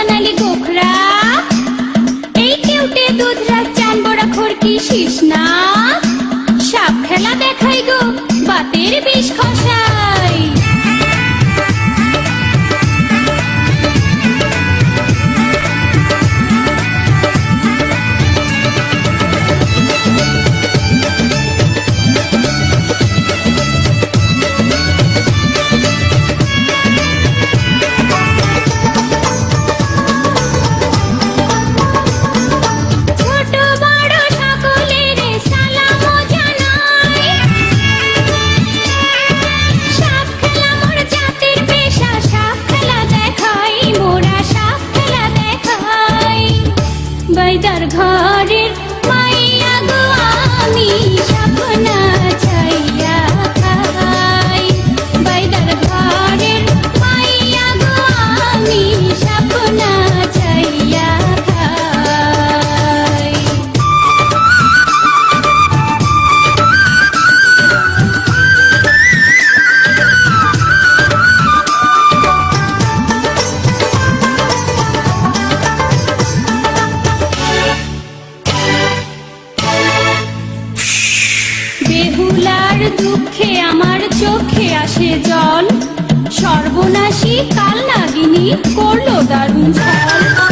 নালি এই না। সাপ খেলা দেখাই গো বাতের বিষ খসা। দুঃখে আমার চোখে আসে জল। সর্বনাশী কাল নাগিনী করল দারুণ নাগিনী